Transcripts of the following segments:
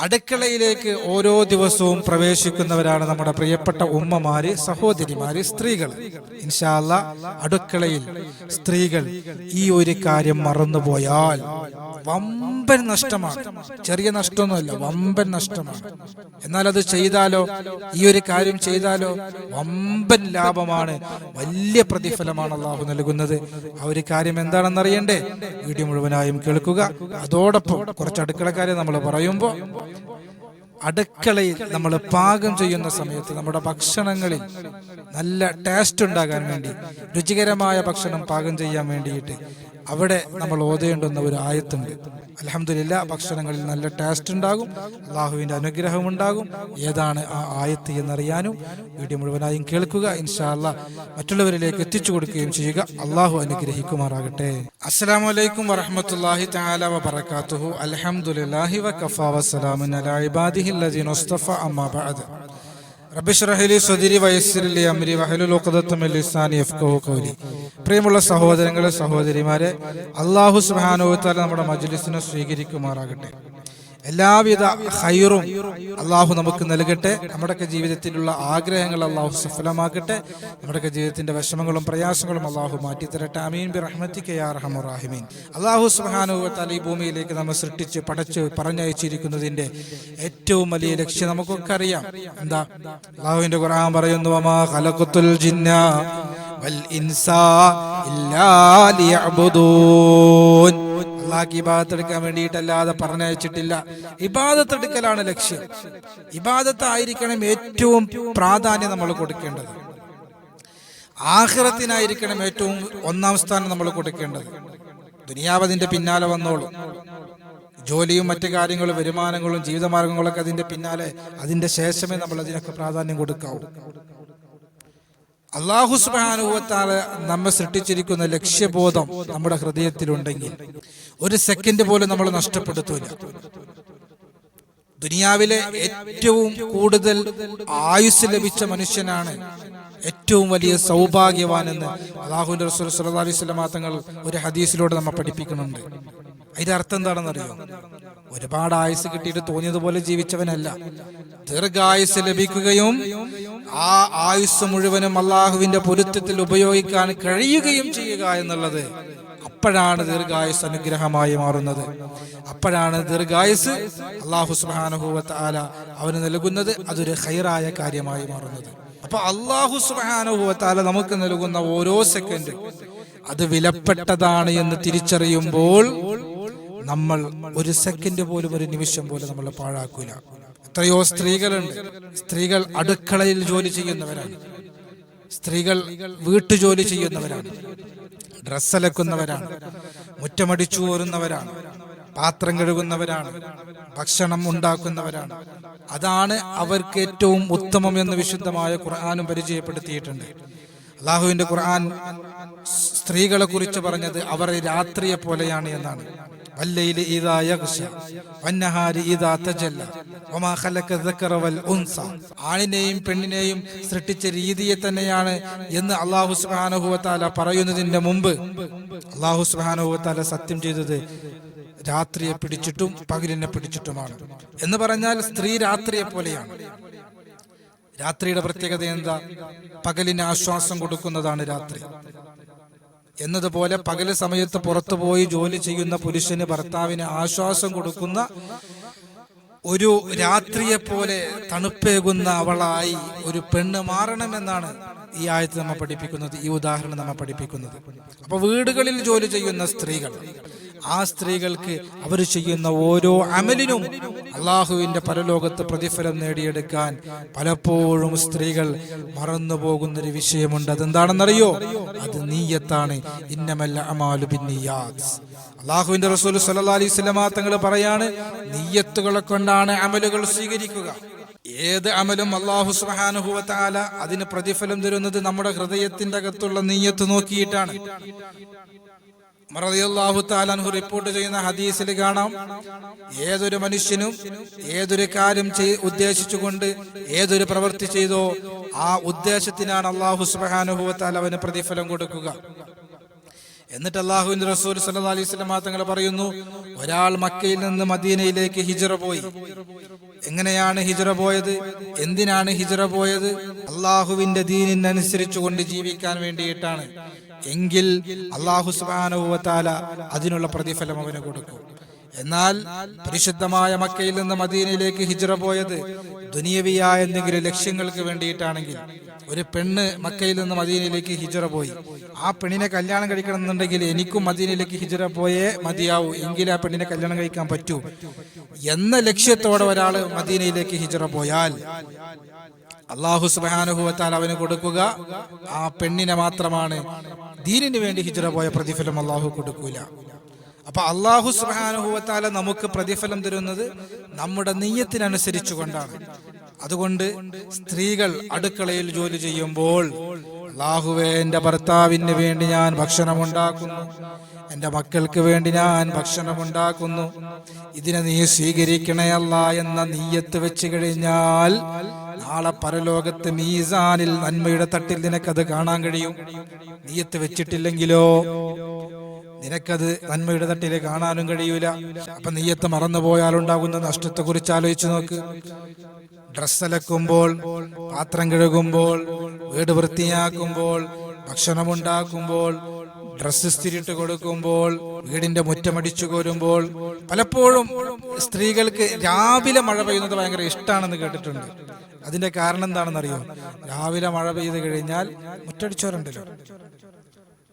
അടുക്കളയിലേക്ക് ഓരോ ദിവസവും പ്രവേശിക്കുന്നവരാണ് നമ്മുടെ പ്രിയപ്പെട്ട ഉമ്മമാര് സഹോദരിമാര് സ്ത്രീകൾ ഇൻഷാല്ല അടുക്കളയിൽ സ്ത്രീകൾ ഈ ഒരു കാര്യം മറന്നുപോയാൽ വമ്പൻ നഷ്ടമാണ്. ചെറിയ നഷ്ടമൊന്നുമല്ല വമ്പൻ നഷ്ടമാണ്. എന്നാൽ അത് ചെയ്താലോ ഈ ഒരു കാര്യം ചെയ്താലോ വമ്പൻ ലാഭമാണ് വലിയ പ്രതിഫലമാണ് അള്ളാഹു നൽകുന്നത്. ആ ഒരു കാര്യം എന്താണെന്ന് അറിയണ്ടേ വീഡിയോ മുഴുവനായും കേൾക്കുക. അതോടൊപ്പം കുറച്ച് അടുക്കളക്കാരെ നമ്മൾ പറയുമ്പോൾ അടുക്കളയിൽ നമ്മൾ പാകം ചെയ്യുന്ന സമയത്ത് നമ്മുടെ ഭക്ഷണങ്ങളിൽ നല്ല ടേസ്റ്റ് ഉണ്ടാകാൻ വേണ്ടി രുചികരമായ ഭക്ഷണം പാകം ചെയ്യാൻ വേണ്ടിയിട്ട് അവിടെ നമ്മൾ ഓതേണ്ടുന്ന ഒരു ആയത്തുണ്ട്. അലഹമില്ല ഭക്ഷണങ്ങളിൽ നല്ല ടേസ്റ്റ് ഉണ്ടാകും. അള്ളാഹുവിന്റെ അനുഗ്രഹം ഉണ്ടാകും ഏതാണ് ആ ആയത്ത് എന്നറിയാനും വീഡിയോ മുഴുവനായും കേൾക്കുക. ഇൻഷാല്ല മറ്റുള്ളവരിലേക്ക് എത്തിച്ചു കൊടുക്കുകയും ചെയ്യുക. അള്ളാഹു അനുഗ്രഹിക്കുമാറാകട്ടെ. അസ്സാം വലൈക്കും വറഹമത്തല്ലാഹി തആല വബറകാതുഹു. അൽഹംദുലില്ലാഹി വകഫാ വസ്സലാമുൻ അലാ ഇബാദിഹി അല്ലദീന ഉസ്തഫ അമ്മാ പ്രിയമുള്ള സഹോദരങ്ങളെ സഹോദരിമാരെ അള്ളാഹു തആല നമ്മുടെ മജ്ലിസിനെ സ്വീകരിക്കുമാറാകട്ടെ. എല്ലാവിധ ഹൈറും അള്ളാഹു നമുക്ക് നൽകട്ടെ. നമ്മുടെയൊക്കെ ജീവിതത്തിലുള്ള ആഗ്രഹങ്ങൾ അള്ളാഹു സഫലമാക്കട്ടെ. നമ്മുടെയൊക്കെ ജീവിതത്തിന്റെ വിഷമങ്ങളും പ്രയാസങ്ങളും അള്ളാഹു മാറ്റിത്തരട്ടെ. അമീൻ ബി റഹ്മത്തിക്ക് അള്ളാഹു സുഹാനുവത്താൽ ഈ ഭൂമിയിലേക്ക് നമ്മൾ സൃഷ്ടിച്ച് പടച്ച് പറഞ്ഞയച്ചിരിക്കുന്നതിന്റെ ഏറ്റവും വലിയ ലക്ഷ്യം നമുക്കൊക്കെ അറിയാം. എന്താ? അള്ളാഹുവിന്റെ ഖുർആൻ പറയുന്നു ഖലഖത്തുൽ ജിന്ന വൽ ഇൻസാ ഇല്ലാ അള്ളാഹ്ക്ക് ഇബാദത്തെടുക്കാൻ വേണ്ടിയിട്ടല്ലാതെ പറഞ്ഞയച്ചിട്ടില്ല. ഇബാദത്ത് എടുക്കലാണ് ലക്ഷ്യം. ഇബാദത്തായിരിക്കണം ഏറ്റവും പ്രാധാന്യം നമ്മൾ കൊടുക്കേണ്ടത്. ആഹ്റത്തിനായിരിക്കണം ഏറ്റവും ഒന്നാം സ്ഥാനം നമ്മൾ കൊടുക്കേണ്ടത്. ദുനിയാവതിന്റെ പിന്നാലെ വന്നോളൂ. ജോലിയും മറ്റു കാര്യങ്ങളും വരുമാനങ്ങളും ജീവിതമാർഗങ്ങളൊക്കെ അതിന്റെ പിന്നാലെ അതിന്റെ ശേഷമേ നമ്മൾ അതിനൊക്കെ പ്രാധാന്യം കൊടുക്കാവൂ. അള്ളാഹു സുബാനുഭവത്താൽ നമ്മെ സൃഷ്ടിച്ചിരിക്കുന്ന ലക്ഷ്യബോധം നമ്മുടെ ഹൃദയത്തിലുണ്ടെങ്കിൽ ഒരു സെക്കൻഡ് പോലും നമ്മൾ നഷ്ടപ്പെടുത്തൂല. ദുനിയാവിലെ ഏറ്റവും കൂടുതൽ ആയുസ് ലഭിച്ച മനുഷ്യനാണ് ഏറ്റവും വലിയ സൗഭാഗ്യവാനെന്ന് അള്ളാഹുവിന്റെ റസൂൽ അലൈഹി വസല്ലം തങ്ങൾ ഒരു ഹദീസിലൂടെ നമ്മൾ പഠിപ്പിക്കുന്നുണ്ട്. അതിന്റെ അർത്ഥം എന്താണെന്നറിയോ? ഒരുപാട് ആയുസ് കിട്ടിയിട്ട് തോന്നിയതുപോലെ ജീവിച്ചവനല്ല. ദീർഘായുസ് ലഭിക്കുകയും ആ ആയുസ് മുഴുവനും അള്ളാഹുവിന്റെ പൊരുത്തത്തിൽ ഉപയോഗിക്കാൻ കഴിയുകയും ചെയ്യുക എന്നുള്ളത് അപ്പോഴാണ് ദീർഘായുസ് അനുഗ്രഹമായി മാറുന്നത്. അപ്പോഴാണ് ദീർഘായുസ് അള്ളാഹു സുബാനുഭൂവത്ത് ആല അവന് നൽകുന്നത്. അതൊരു ഹൈറായ കാര്യമായി മാറുന്നത്. അപ്പൊ അള്ളാഹു സുബാനുഭൂവത്ത് ആല നമുക്ക് നൽകുന്ന ഓരോ സെക്കൻഡ് അത് വിലപ്പെട്ടതാണ് എന്ന് തിരിച്ചറിയുമ്പോൾ നമ്മൾ ഒരു സെക്കൻഡ് പോലും ഒരു നിമിഷം പോലും നമ്മൾ പാഴാക്കൂല. എത്രയോ സ്ത്രീകളുണ്ട്. സ്ത്രീകൾ അടുക്കളയിൽ ജോലി ചെയ്യുന്നവരാണ്. സ്ത്രീകൾ വീട്ടുജോലി ചെയ്യുന്നവരാണ്. ഡ്രസ്സ് അലക്കുന്നവരാണ്. മുറ്റമടിച്ചു ഓരുന്നവരാണ്. പാത്രം കഴുകുന്നവരാണ്. ഭക്ഷണം ഉണ്ടാക്കുന്നവരാണ്. അതാണ് അവർക്ക് ഏറ്റവും ഉത്തമം എന്ന് വിശുദ്ധമായ ഖുർആാനും പരിചയപ്പെടുത്തിയിട്ടുണ്ട്. അള്ളാഹുവിന്റെ ഖുർആൻ സ്ത്രീകളെ കുറിച്ച് പറഞ്ഞത് അവർ രാത്രിയെ പോലെയാണ് എന്നാണ്. വല്ലയിൽ إذا يغشى والنهار إذا تجلى وما خلق الذكر والأنثى ആണിനെയും പെണ്ണിനെയും സൃഷ്ടിച്ച രീതിയെ തന്നെയാണ് എന്ന് അള്ളാഹു സുബ്ഹാനഹു വതആല പറയുന്നതിന്റെ മുമ്പ് അള്ളാഹു സുബ്ഹാനഹു വതആല സത്യം ചെയ്തത് രാത്രിയെ പിടിച്ചിട്ടും പകലിനെ പിടിച്ചിട്ടുമാണ്. എന്ന് പറഞ്ഞാൽ സ്ത്രീ രാത്രിയെ പോലെയാണ്. രാത്രിയുടെ പ്രത്യേകത എന്താ? പകലിന് ആശ്വാസം കൊടുക്കുന്നതാണ് രാത്രി. എന്നതുപോലെ പകൽ സമയത്ത് പുറത്തുപോയി ജോലി ചെയ്യുന്ന പുരുഷന് ഭർത്താവിന് ആശ്വാസം കൊടുക്കുന്ന ഒരു രാത്രിയെ പോലെ തണുപ്പേകുന്ന അവളായി ഒരു പെണ്ണ് മാറണമെന്നാണ് ഈ ആയത്ത് നമ്മെ പഠിപ്പിക്കുന്നത് ഈ ഉദാഹരണം നമ്മെ പഠിപ്പിക്കുന്നത്. അപ്പൊ വീടുകളിൽ ജോലി ചെയ്യുന്ന സ്ത്രീകൾ ആ സ്ത്രീകൾക്ക് അവർ ചെയ്യുന്ന ഓരോ അമലിനും അള്ളാഹുവിന്റെ പരലോകത്ത് പ്രതിഫലം നേടിയെടുക്കാൻ പലപ്പോഴും സ്ത്രീകൾ മറന്നു പോകുന്നൊരു വിഷയമുണ്ട്. അതെന്താണെന്നറിയോ? അത് നീയത്താണ്. ഇന്നമല്ല അമാലു ബിന്നിയാത്ത് അള്ളാഹുവിന്റെ റസൂൽ സല്ലല്ലാഹു അലൈഹി വസല്ലമ തങ്ങൾ പറയാണ് നീയത്തുകളെ കൊണ്ടാണ് അമലുകൾ സ്വീകരിക്കുക. ഏത് അമലും അള്ളാഹു വ അതിന് പ്രതിഫലം തരുന്നത് നമ്മുടെ ഹൃദയത്തിന്റെ അകത്തുള്ള നീയത്ത് നോക്കിയിട്ടാണ്. അൻഹു റിപ്പോർട്ട് ചെയ്യുന്ന ഹദീസിൽ കാണാം. ഏതൊരു മനുഷ്യനും ഏതൊരു കാര്യം ഉദ്ദേശിച്ചുകൊണ്ട് ഏതൊരു പ്രവൃത്തി ചെയ്തോ ആ ഉദ്ദേശത്തിനാണ് അള്ളാഹു തആല അവന് പ്രതിഫലം കൊടുക്കുക. എന്നിട്ട് അള്ളാഹുവിന്റെ റസൂൽ സല്ലാ അലൈഹി തങ്ങൾ പറയുന്നു ഒരാൾ മക്കയിൽ നിന്ന് മദീനയിലേക്ക് ഹിജറ പോയി. എങ്ങനെയാണ് ഹിജറ പോയത്? എന്തിനാണ് ഹിജറ പോയത്? അള്ളാഹുവിന്റെ ദീനിനനുസരിച്ചു കൊണ്ട് ജീവിക്കാൻ വേണ്ടിയിട്ടാണ്. എങ്കിൽ അള്ളാഹു സുബാനുവത്താല അതിനുള്ള പ്രതിഫലം അവന് കൊടുക്കും. എന്നാൽ പരിശുദ്ധമായ മക്കയിൽ നിന്ന് മദീനയിലേക്ക് ഹിജറ പോയത് ദുനിയവിയായ എന്തെങ്കിലും ലക്ഷ്യങ്ങൾക്ക് വേണ്ടിയിട്ടാണെങ്കിൽ ഒരു പെണ്ണ് മക്കയിൽ നിന്ന് മദീനയിലേക്ക് ഹിജറ പോയി. ആ പെണ്ണിനെ കല്യാണം കഴിക്കണം എന്നുണ്ടെങ്കിൽ എനിക്കും മദീനയിലേക്ക് ഹിജറ പോയേ മതിയാവൂ. എങ്കിൽ ആ പെണ്ണിനെ കല്യാണം കഴിക്കാൻ പറ്റൂ. എന്ന ലക്ഷ്യത്തോടെ ഒരാൾ മദീനയിലേക്ക് ഹിജറ പോയാൽ അള്ളാഹു സുബാനുഭവത്താൽ അവന് കൊടുക്കുക. ആ പെണ്ണിനെ മാത്രമാണ് ദീനിന് വേണ്ടി ഹിജറ പോയ പ്രതിഫലം അള്ളാഹു കൊടുക്കൂല. അപ്പൊ അള്ളാഹു സുഹാനുഭവത്താല നമുക്ക് പ്രതിഫലം തരുന്നത് നമ്മുടെ നെയ്യത്തിനനുസരിച്ചു കൊണ്ടാണ് അതുകൊണ്ട് സ്ത്രീകൾ അടുക്കളയിൽ ജോലി ചെയ്യുമ്പോൾ അള്ളാഹുവേ എന്റെ ഭർത്താവിന് വേണ്ടി ഞാൻ ഭക്ഷണം ഉണ്ടാക്കുന്നു എന്റെ മക്കൾക്ക് വേണ്ടി ഞാൻ ഭക്ഷണം ഉണ്ടാക്കുന്നു ഇതിനെ നീ സ്വീകരിക്കണയല്ല എന്ന നീയത്ത് വെച്ച് കഴിഞ്ഞാൽ നാളെ പരലോകത്ത് മീസാനിൽ നന്മയുടെ തട്ടിൽ നിനക്കത് കാണാൻ കഴിയും. നീയത്ത് വെച്ചിട്ടില്ലെങ്കിലോ? നിനക്കത് നന്മയുടെ തട്ടിൽ കാണാനും കഴിയൂല. അപ്പൊ നീയത്ത് മറന്നുപോയാൽ ഉണ്ടാകുന്ന നഷ്ടത്തെ കുറിച്ച് ആലോചിച്ച് നോക്ക്. ഡ്രസ് അലക്കുമ്പോൾ പാത്രം കഴുകുമ്പോൾ വീട് വൃത്തിയാക്കുമ്പോൾ ഭക്ഷണമുണ്ടാക്കുമ്പോൾ ഡ്രസ്സ് സ്ഥിരിട്ട് കൊടുക്കുമ്പോൾ വീടിന്റെ മുറ്റമടിച്ചു കോരുമ്പോൾ പലപ്പോഴും സ്ത്രീകൾക്ക് രാവിലെ മഴ പെയ്യുന്നത് ഭയങ്കര ഇഷ്ടമാണെന്ന് കേട്ടിട്ടുണ്ട്. അതിന്റെ കാരണം എന്താണെന്നറിയോ? രാവിലെ മഴ പെയ്ത് കഴിഞ്ഞാൽ മുറ്റടിച്ചോരുണ്ടല്ലോ.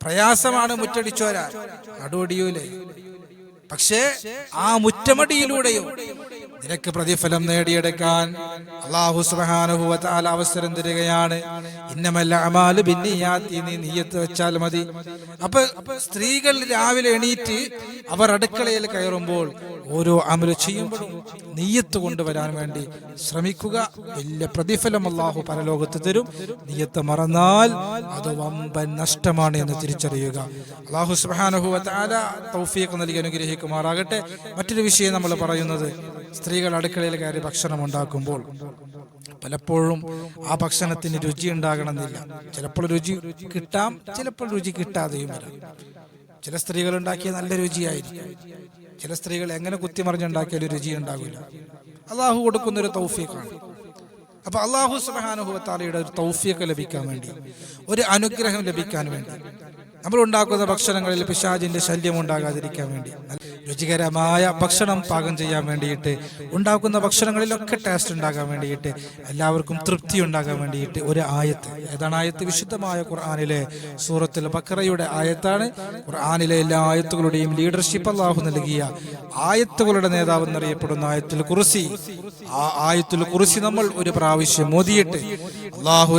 പ്രയാസമാണ് മുറ്റടിച്ചോരാ നടുവടിയൂലേ പക്ഷേ ആ മുറ്റമടിയിലൂടെയും നിനക്ക് പ്രതിഫലം നേടിയെടുക്കാൻ അള്ളാഹു സുബാനുഭവത്താൽ അവസരം തരികയാണ്. ഇന്നമല്ല അമാൽ ഭിന്നിയാത്തി നീ നീയത്ത് വെച്ചാൽ മതി. അപ്പൊ സ്ത്രീകൾ രാവിലെ എണീറ്റ് അവർ അടുക്കളയിൽ കയറുമ്പോൾ ഓരോ അമൽ ചെയ്യുമ്പോഴും നീയത്ത് കൊണ്ടുവരാൻ വേണ്ടി ശ്രമിക്കുക. വലിയ പ്രതിഫലം അള്ളാഹു പരലോകത്ത് തരും. നീയത്ത് മറന്നാൽ അത് വമ്പൻ നഷ്ടമാണ് എന്ന് തിരിച്ചറിയുക. അള്ളാഹു സുബാനുഭവത്താല തൗഫീഖ് നൽകി അനുഗ്രഹിക്കുമാറാകട്ടെ. മറ്റൊരു വിഷയം നമ്മൾ പറയുന്നത് സ്ത്രീകൾ അടുക്കളയിൽ കയറി ഭക്ഷണം ഉണ്ടാക്കുമ്പോൾ പലപ്പോഴും ആ ഭക്ഷണത്തിന് രുചി ഉണ്ടാകണമെന്നില്ല. ചിലപ്പോൾ രുചി കിട്ടാം ചിലപ്പോൾ രുചി കിട്ടാതെയും വരാം. ചില സ്ത്രീകൾ ഉണ്ടാക്കിയ നല്ല രുചിയായിരിക്കും. ചില സ്ത്രീകൾ എങ്ങനെ കുത്തിമറിഞ്ഞുണ്ടാക്കിയാലും രുചി ഉണ്ടാകില്ല. അള്ളാഹു കൊടുക്കുന്ന ഒരു തൗഫീഖാണ്. അപ്പൊ അള്ളാഹു സുബാനുഭവത്താലയുടെ ഒരു തൗഫീഖ് ലഭിക്കാൻ വേണ്ടി ഒരു അനുഗ്രഹം ലഭിക്കാൻ വേണ്ടി നമ്മൾ ഉണ്ടാക്കുന്ന ഭക്ഷണങ്ങളിൽ പിശാജിന്റെ ശല്യം ഉണ്ടാകാതിരിക്കാൻ വേണ്ടി രുചികരമായ ഭക്ഷണം പാകം ചെയ്യാൻ വേണ്ടിയിട്ട് ഉണ്ടാക്കുന്ന ഭക്ഷണങ്ങളിലൊക്കെ ടേസ്റ്റ് ഉണ്ടാകാൻ വേണ്ടിയിട്ട് എല്ലാവർക്കും തൃപ്തി ഉണ്ടാകാൻ വേണ്ടിയിട്ട് ഒരു ആയത്ത്. ഏതാണ് ആയത്ത്? വിശുദ്ധമായ ഖുർആാനിലെ സൂറത്തിൽ ബക്കറയുടെ ആയത്താണ്. ഖുർആാനിലെ എല്ലാ ആയത്തുകളുടെയും ലീഡർഷിപ്പ് അള്ളാഹു നൽകിയ ആയത്തുകളുടെ നേതാവ് എന്നറിയപ്പെടുന്ന ആയത്തുൽ കുറിസി ആ ആയത്തിൽ കുറിസി നമ്മൾ ഒരു പ്രാവശ്യം മോദിയിട്ട് അള്ളാഹു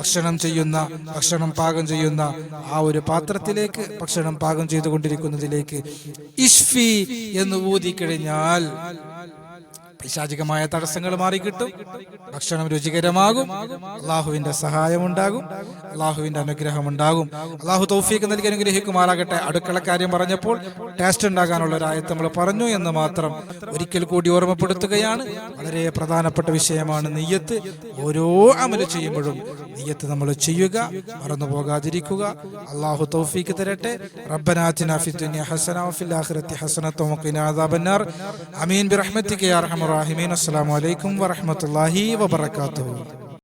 ഭക്ഷണം ചെയ്യുന്ന ഭക്ഷണം പാകം ചെയ്യുന്ന ആ ഒരു പാത്രത്തിലേക്ക് ഭക്ഷണം പാകം ചെയ്തുകൊണ്ടിരിക്കുന്നതിലേക്ക് ഇഷ്ഫി എന്ന് ഊതിക്കഴിഞ്ഞാൽ പൈശാചികമായ തടസ്സങ്ങൾ മാറിക്കിട്ടും. ഭക്ഷണം രുചികരമാകും. അള്ളാഹുവിന്റെ സഹായമുണ്ടാകും. അള്ളാഹുവിന്റെ അനുഗ്രഹം ഉണ്ടാകും അള്ളാഹു തൗഫീഖ് നൽകി അനുഗ്രഹിക്കുമാറാകട്ടെ. അടുക്കള കാര്യം പറഞ്ഞപ്പോൾ ടേസ്റ്റ് ഉണ്ടാകാനുള്ള ഒരു ആയത്ത് നമ്മൾ പറഞ്ഞു എന്ന് മാത്രം ഒരിക്കൽ കൂടി ഓർമ്മപ്പെടുത്തുകയാണ്. വളരെ പ്രധാനപ്പെട്ട വിഷയമാണ് നെയ്യത്ത്. ഓരോ അമൽ ചെയ്യുമ്പോഴും നെയ്യത്ത് നമ്മൾ ചെയ്യുക മറന്നു പോകാതിരിക്കുക. അള്ളാഹു തൗഫീക്ക് തരട്ടെ. റബ്ബനാഥിൻ ഫി ദുനിയ ഹസന ഫിൽ ആഖിറതി ഹസനത വഖിനാ അദാബന്നാർ. ആമീൻ ബിറഹ്മതിക യാ الراحمين. السلام عليكم ورحمة الله وبركاته.